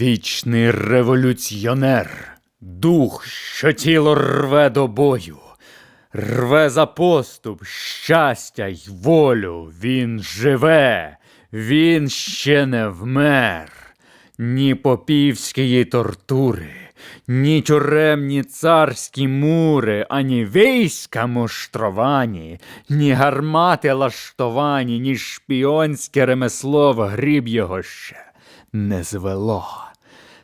Вічний революціонер, дух, що тіло рве до бою, рве за поступ, щастя й волю. Він живе, він ще не вмер. Ні попівської тортури, ні тюремні царські мури, ані війська муштровані, ні гармати лаштовані, ні шпіонське ремесло в гріб його ще не звело.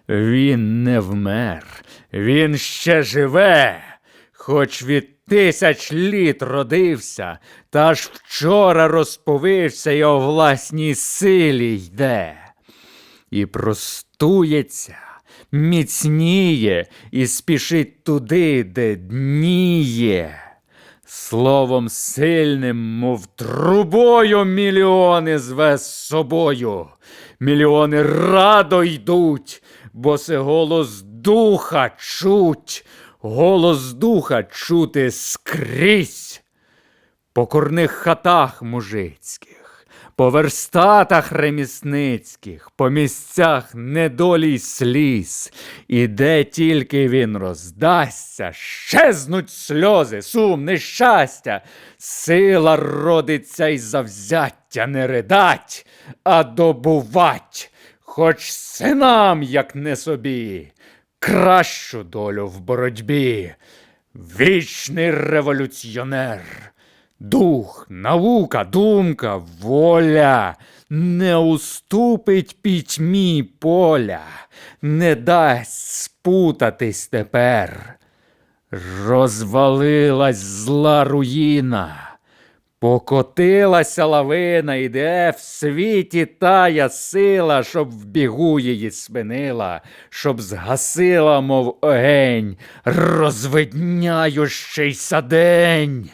Він не вмер, він ще живе, хоч від тисяч літ родився, та аж вчора розповився й о власній силі йде і простується, міцніє і спішить туди, де дніє. Словом сильним, мов трубою, мільйони зве з собою. Мільйони радо йдуть, бо це голос духа чуть, голос духа чути скрізь по корних хатах мужицьких, по верстатах ремісницьких, по місцях недолі й сліз, і де тільки він роздасться, щезнуть сльози, сум, нещастя, сила родиться й завзяття не ридать, а добувать, хоч синам, як не собі, кращу долю в боротьбі. Вічний революціонер. Дух, наука, думка, воля не уступить пітьмі поля, не дасть спутатись тепер. Розвалилась зла руїна, покотилася лавина, іде в світі тая сила, щоб в бігу її спинила, щоб згасила, мов огень, розвидняючийся день.